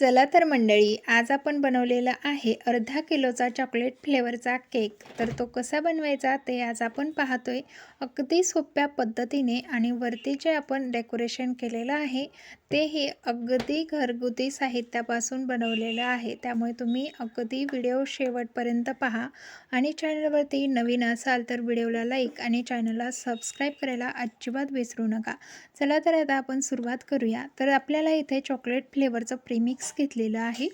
चला तर मंडळी आज आपण बनवलेला आहे अर्धा किलोचा चॉकलेट फ्लेवरचा केक तर तो कसा बनवायचा ते आज आपण पाहतोय. अगदी सोप्या पद्धतीने आणि वरती जे आपण डेकोरेशन केलेलं आहे तेही अगदी घरगुती साहित्यापासून बनवलेलं आहे. त्यामुळे तुम्ही अगदी व्हिडिओ शेवटपर्यंत पहा. आणि चॅनलवरती नवीन असाल तर व्हिडिओला लाईक आणि चॅनलला सबस्क्राईब करायला अजिबात विसरू नका. चला तर आता आपण सुरुवात करूया. तर आपल्याला इथे चॉकलेट फ्लेवरचं प्रीमिक्स घेतलेला आहे.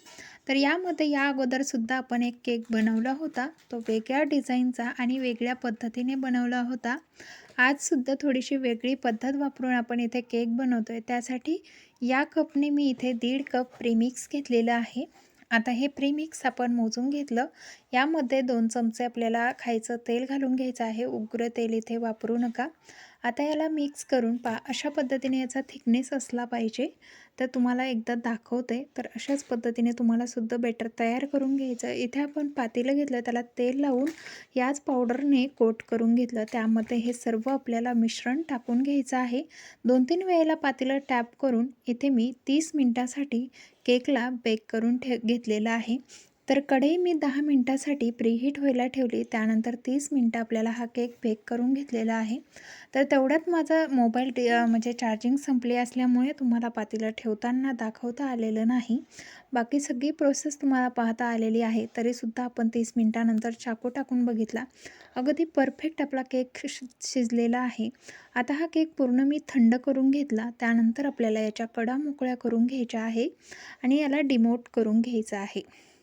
तर यामध्ये या अगोदरसुद्धा आपण एक केक बनवला होता. तो वेगळ्या डिझाईनचा आणि वेगळ्या पद्धतीने बनवला होता. आजसुद्धा थोडीशी वेगळी पद्धत वापरून आपण इथे केक बनवतो आहे त्यासाठी या कपने मी इथे दीड कप प्रीमिक्स घेतलेलं आहे. आता हे प्रीमिक्स आपण मोजून घेतलं. यामध्ये दोन चमचे आपल्याला खायचं तेल घालून घ्यायचं आहे. उग्र तेल इथे वापरू नका. आता याला मिक्स करून पा अशा पद्धतीने याचा थिकनेस असला पाहिजे. तर तुम्हाला एकदा दाखवते. तर अशाच पद्धतीने तुम्हालासुद्धा बेटर तयार करून घ्यायचं. इथे आपण पातेलं घेतलं त्याला तेल लावून याच पावडरने कोट करून घेतलं. त्यामध्ये हे सर्व आपल्याला मिश्रण टाकून घ्यायचं आहे. दोन तीन वेळेला पातेलं टॅप करून इथे मी तीस मिनटासाठी केकला बेक करून ठे घेतलेलं आहे. तर कढई मी दहा मिनटासाठी प्रीहीट व्हायला ठेवली. त्यानंतर तीस मिनटं आपल्याला हा केक बेक करून घेतलेला आहे. तर तेवढ्यात माझा मोबाईल म्हणजे चार्जिंग संपली असल्यामुळे तुम्हाला पातेलं ठेवताना दाखवता आलेलं नाही. बाकी सगळी प्रोसेस तुम्हाला पाहता आलेली आहे. तरीसुद्धा आपण तीस मिनटानंतर चाकू टाकून बघितला. अगदी परफेक्ट आपला केक शिजलेला आहे. आता हा केक पूर्ण मी थंड करून घेतला. त्यानंतर आपल्याला याच्या कडा मोकळ्या करून घ्यायच्या आहे आणि याला डिमोट करून घ्यायचा आहे.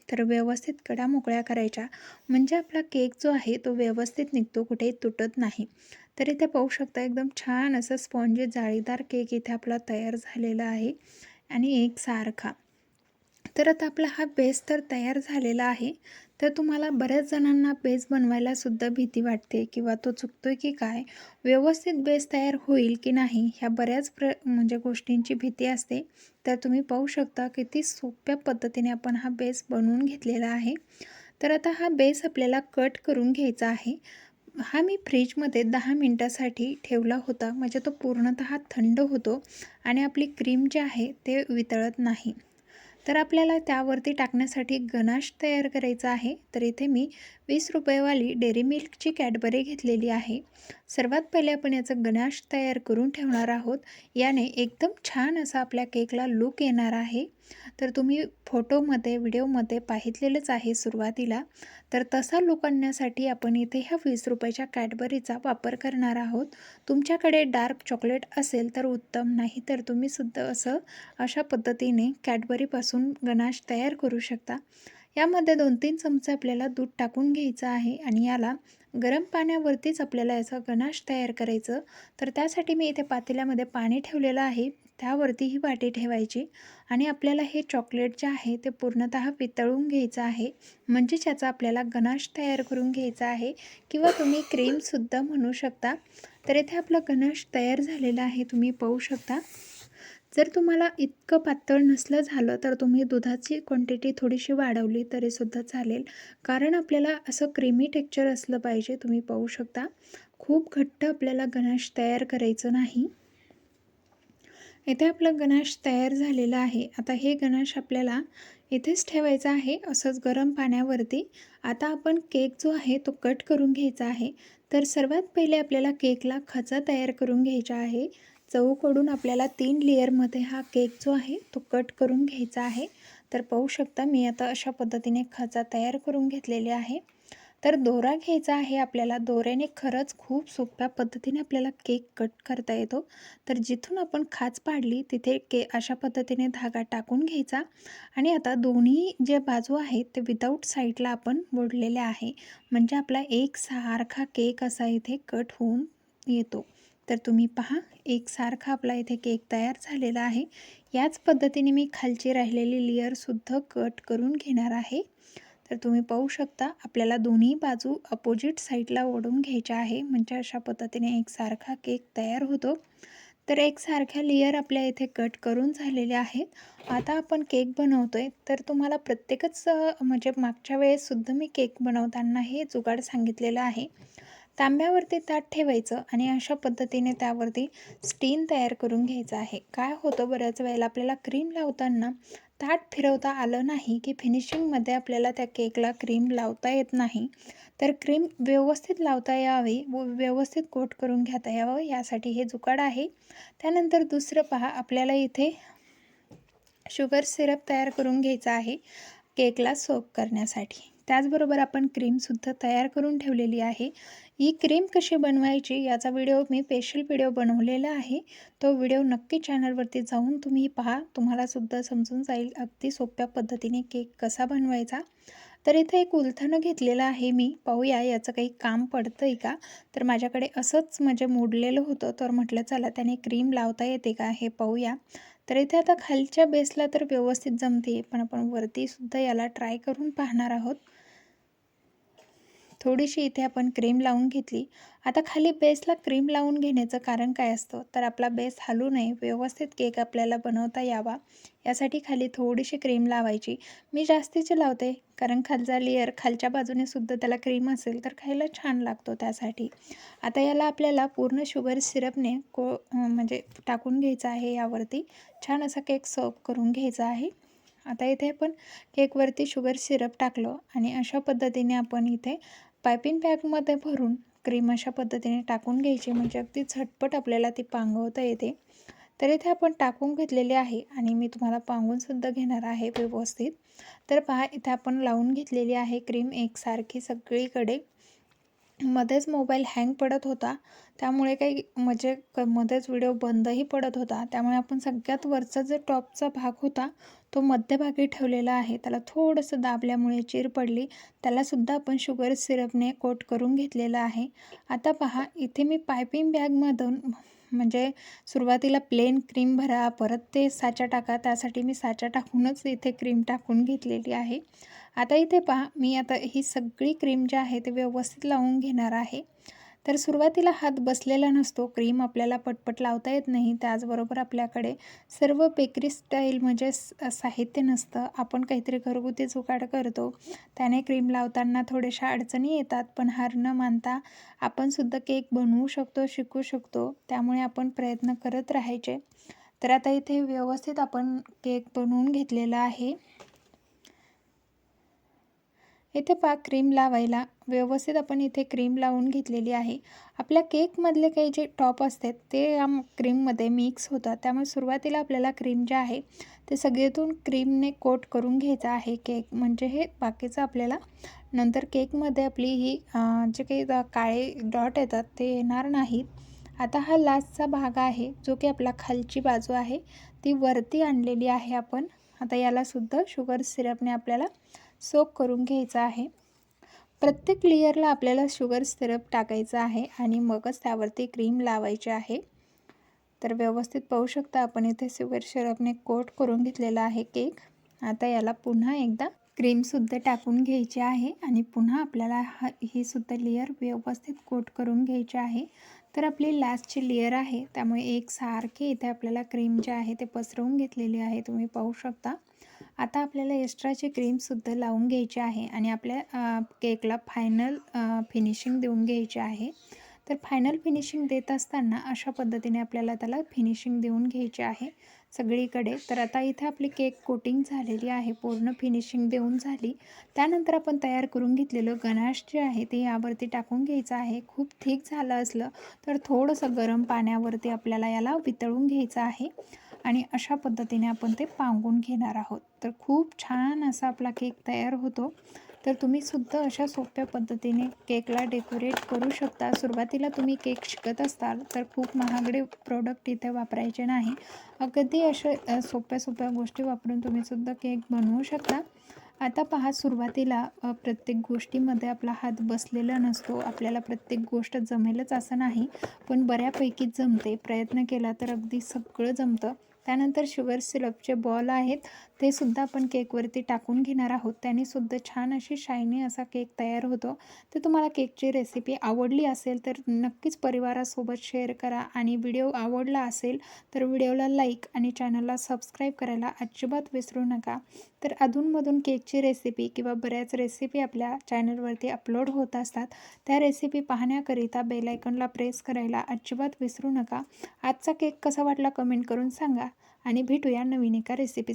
तर व्यवस्थित कडा मोकळ्या करायच्या. म्हणजे आपला केक जो आहे तो व्यवस्थित निघतो कुठेही तुटत नाही. तर इथे पाहू शकता एकदम छान असं स्पॉन्जी जाळीदार केक इथे आपला तयार झालेला आहे आणि एक सारखा. तर आता आपला हा बेस तर तयार झालेला आहे. तर तुम्हाला बऱ्याच जणांना बेस बनवायला सुद्धा भीती वाटते किंवा तो चुकतो आहे की काय? व्यवस्थित बेस तयार होईल की नाही ह्या बऱ्याच प्र म्हणजे गोष्टींची भीती असते. तर तुम्ही पाहू शकता किती सोप्या पद्धतीने आपण हा बेस बनवून घेतलेला आहे. तर आता हा बेस आपल्याला कट करून घ्यायचा आहे. हा मी फ्रीजमध्ये दहा मिनटासाठी ठेवला होता. म्हणजे तो पूर्णतः थंड होतो आणि आपली क्रीम जी आहे ते वितळत नाही. तर आपल्याला त्यावरती टाकण्यासाठी गनाश तयार करायचा आहे. तर इथे मी वीस रुपयेवाली डेअरी मिल्कची कॅडबरी घेतलेली आहे. सर्वात पहिले आपण याचं गनाश तयार करून ठेवणार आहोत. याने एकदम छान असा आपल्या केकला लुक येणार आहे. तर तुम्ही फोटोमध्ये व्हिडिओमध्ये पाहितलेलंच आहे सुरुवातीला. तर तसा लुक आणण्यासाठी आपण इथे ह्या वीस रुपयाच्या कॅडबरीचा वापर करणार आहोत. तुमच्याकडे डार्क चॉकलेट असेल तर उत्तम नाही तर तुम्हीसुद्धा असं अशा पद्धतीने कॅडबरीपासून गनाश तयार करू शकता. यामध्ये दोन तीन चमचे आपल्याला दूध टाकून घ्यायचं आहे आणि याला गरम पाण्यावरतीच आपल्याला याचा गनाश तयार करायचं. तर त्यासाठी मी इथे पातेल्यामध्ये पाणी ठेवलेलं आहे. त्यावरती ही वाटी ठेवायची आणि आपल्याला हे चॉकलेट जे आहे ते पूर्णतः वितळून घ्यायचं आहे. म्हणजे त्याचा आपल्याला गनाश तयार करून घ्यायचा आहे किंवा तुम्ही क्रीमसुद्धा म्हणू शकता. तर इथे आपला गनाश तयार झालेला आहे तुम्ही पाहू शकता. जर तुम्हाला इतकं पातळ नसलं झालं तर तुम्ही दुधाची क्वांटिटी थोडीशी वाढवली तरीसुद्धा चालेल. कारण आपल्याला असं क्रीमी टेक्चर असलं पाहिजे तुम्ही पाहू शकता. खूप घट्ट आपल्याला गणाश तयार करायचं नाही. इथे आपलं गणाश तयार झालेलं आहे. आता हे गणाश आपल्याला इथेच ठेवायचं आहे. असंच गरम पाण्यावरती आता आपण केक जो आहे तो कट करून घ्यायचा आहे. तर सर्वात पहिले आपल्याला केकला खचा तयार करून घ्यायचा आहे. चौकडून आपल्याला तीन लेअरमध्ये हा केक जो आहे तो कट करून घ्यायचा आहे. तर पाहू शकता मी आता अशा पद्धतीने खचा तयार करून घेतलेले आहे. तर दोरा घ्यायचा आहे आपल्याला. दोऱ्याने खरंच खूप सोप्या पद्धतीने आपल्याला केक कट करता येतो. तर जिथून आपण खाच पाडली तिथे के अशा पद्धतीने धागा टाकून घ्यायचा. आणि आता दोन्ही जे बाजू आहेत ते विदाऊट साईडला आपण बोडलेले आहे. म्हणजे आपला एक सारखा केक असा इथे कट होऊन येतो. तर तुम्ही पहा एकसारखा आपला इथे केक तयार झालेला आहे. याच पद्धतीने मी खालची राहिलेली लेअरसुद्धा कट करून घेणार आहे. तर तुम्ही पाहू शकता आपल्याला दोन्ही बाजू अपोजिट साईडला ओढून घ्यायच्या आहे. म्हणजे अशा पद्धतीने एकसारखा केक तयार होतो. तर एकसारख्या लेयर आपल्या इथे कट करून झालेल्या आहेत. आता आपण केक बनवतो आहे तर तुम्हाला प्रत्येकच म्हणजे मागच्या वेळेससुद्धा मी केक बनवताना हे जुगाड सांगितलेलं आहे. तांब्यावरती ताट ठेवायचं आणि अशा पद्धतीने त्यावरती स्टीन तयार करून घ्यायचं आहे. काय होतं? बऱ्याच वेळेला आपल्याला क्रीम लावताना ताट फिरवता आलं नाही की फिनिशिंगमध्ये आपल्याला त्या केकला क्रीम लावता येत नाही. तर क्रीम व्यवस्थित लावता यावी व व्यवस्थित कोट करून घेता यावं यासाठी हे जुकाड आहे. त्यानंतर दुसरं पहा आपल्याला इथे शुगर सिरप तयार करून घ्यायचा आहे केकला सोप करण्यासाठी. त्याचबरोबर आपण क्रीमसुद्धा तयार करून ठेवलेली आहे. ही क्रीम कशी बनवायची याचा व्हिडिओ मी स्पेशल व्हिडिओ बनवलेला आहे. तो व्हिडिओ नक्की चॅनलवरती जाऊन तुम्ही पहा. तुम्हालासुद्धा समजून जाईल अगदी सोप्या पद्धतीने केक कसा बनवायचा. तर इथे एक उलथानं घेतलेलं आहे मी. पाहूया याचं काही काम पडतं आहे का? तर माझ्याकडे असंच म्हणजे मोडलेलं होतं. तर म्हटलं चला त्याने क्रीम लावता येते का? हे पाहूया. तर इथे आता खालच्या बेसला तर व्यवस्थित जमते पण आपण वरतीसुद्धा याला ट्राय करून पाहणार आहोत. थोडीशी इथे आपण क्रीम लावून घेतली. आता खाली बेसला क्रीम लावून घेण्याचं कारण काय असतं? तर आपला बेस हलू नये व्यवस्थित केक आपल्याला बनवता यावा. यासाठी खाली थोडीशी क्रीम लावायची. मी जास्तीची लावते कारण खालचा लेअर खालच्या बाजूने सुद्धा त्याला क्रीम असेल तर खायला छान लागतो त्यासाठी. आता याला आपल्याला पूर्ण शुगर सिरपने को म्हणजे टाकून घ्यायचं आहे यावरती. छान असा केक सर्व करून घ्यायचा आहे. आता इथे आपण केकवरती शुगर सिरप टाकलं आणि अशा पद्धतीने आपण इथे पायपिंग बॅगमध्ये भरून क्रीम अशा पद्धतीने टाकून घ्यायची. म्हणजे अगदी झटपट आपल्याला ती पांगवता येते. तर इथे आपण टाकून घेतलेले आहे आणि मी तुम्हाला पांगूनसुद्धा घेणार आहे व्यवस्थित. तर पहा इथे आपण लावून घेतलेली आहे क्रीम एकसारखी सगळीकडे. मध्येच मोबाईल हँग पडत होता. त्यामुळे काही म्हणजे क मध्येच व्हिडिओ बंदही पडत होता. त्यामुळे आपण सगळ्यात वरचा जो टॉपचा भाग होता तो मध्यभागी ठेवलेला आहे. त्याला थोडंसं दाबल्यामुळे चिर पडली. त्यालासुद्धा आपण शुगर सिरपने कोट करून घेतलेलं आहे. आता पहा इथे मी पायपिंग बॅगमधून म्हणजे सुरुवातीला प्लेन क्रीम भरा परत ते साचा टाका. त्यासाठी मी साचा टाकूनच इथे क्रीम टाकून घेतलेली आहे. आता इथे पहा मी आता ही सगळी क्रीम जी आहे ते व्यवस्थित लावून घेणार आहे. तर सुरुवातीला हात बसलेला नसतो क्रीम आपल्याला पटपट लावता येत नाही त्याचबरोबर आपल्याकडे सर्व बेकरी स्टाईल म्हणजे साहित्य नसतं. आपण काहीतरी घरगुती जुगाड करतो त्याने क्रीम लावताना थोड्याशा अडचणी येतात पण हार न मानता आपणसुद्धा केक बनवू शकतो शिकू शकतो त्यामुळे आपण प्रयत्न करत राहायचे. तर आता इथे व्यवस्थित आपण केक बनवून घेतलेला आहे. इथे पा क्रीम लावायला. व्यवस्थित आपण इथे क्रीम लावून घेतलेली आहे. आपल्या केकमधले काही जे टॉप असतात ते या क्रीममध्ये मिक्स होतात. त्यामुळे सुरुवातीला आपल्याला क्रीम जे आहे ते सगळ्यातून क्रीमने कोट करून घ्यायचं आहे केक म्हणजे हे बाकीचं आपल्याला नंतर केकमध्ये आपली ही जे काही काळे डॉट येतात ते येणार नाहीत. आता हा लास्टचा भाग आहे जो की आपला खालची बाजू आहे. ती वरती आणलेली आहे आपण. आता यालासुद्धा शुगर सिरपने आपल्याला सोक करून घ्यायचा आहे. प्रत्येक लेयरला आपल्याला शुगर सिरप टाकायचं आहे आणि मगच त्यावरती क्रीम लावायची आहे. तर व्यवस्थित पाहू शकता आपण इथे शुगर सिरपने कोट करून घेतलेला आहे केक आता याला पुन्हा एकदा क्रीमसुद्धा टाकून घ्यायची आहे आणि पुन्हा आपल्याला हा ही सुद्धा लेअर व्यवस्थित कोट करून घ्यायची आहे. तर आपली लास्टची लेअर आहे त्यामुळे एक सारखे इथे आपल्याला क्रीम जे आहे ते पसरवून घेतलेली आहे. तुम्ही पाहू शकता. आता आपल्याला एक्स्ट्राची क्रीमसुद्धा लावून घ्यायची आहे आणि आपल्या केकला फायनल फिनिशिंग देऊन घ्यायची आहे. तर फायनल फिनिशिंग देत असताना अशा पद्धतीने आपल्याला त्याला फिनिशिंग देऊन घ्यायची आहे. सगळीकडे. तर आता इथे आपली केक कोटिंग झालेली आहे. पूर्ण फिनिशिंग देऊन झाली. त्यानंतर आपण तयार करून घेतलेलं गनाश जे आहे ते यावरती टाकून घ्यायचं आहे. खूप थिक झालं असलं तर थोडंसं गरम पाण्यावरती आपल्याला याला वितळून घ्यायचं आहे. आणि अशा पद्धतीने आपण ते पांगून घेणार आहोत. तर खूप छान असा आपला केक तयार होतो. तर तुम्हीसुद्धा अशा सोप्या पद्धतीने केकला डेकोरेट करू शकता. सुरुवातीला तुम्ही केक शिकत असताल तर खूप महागडे प्रोडक्ट इथे वापरायचे नाही. अगदी अशा सोप्या सोप्या गोष्टी वापरून तुम्हीसुद्धा केक बनवू शकता. आता पहा सुरुवातीला प्रत्येक गोष्टीमध्ये आपला हात बसलेला नसतो. आपल्याला प्रत्येक गोष्ट जमेलच असं नाही. पण बऱ्यापैकी जमते. प्रयत्न केला तर अगदी सगळं जमतं. त्यानंतर शुगर सिरपचे बॉल आहेत ते सुद्धा आपण केकवरती टाकून घेणार आहोत. त्यानेसुद्धा छान अशी शायनी असा केक तयार होतो. तर तुम्हाला केकची रेसिपी आवडली असेल तर नक्कीच परिवारासोबत शेअर करा. आणि व्हिडिओ आवडला असेल तर व्हिडिओला लाईक आणि चॅनलला सबस्क्राईब करायला अजिबात विसरू नका. तर अधूनमधून केकची रेसिपी किंवा बऱ्याच रेसिपी आपल्या चॅनलवरती अपलोड होत असतात. त्या रेसिपी पाहण्याकरिता बेलायकनला प्रेस करायला अजिबात विसरू नका. आजचा केक कसा वाटला कमेंट करून सांगा आणि भेटूया नवीन एका रेसिपी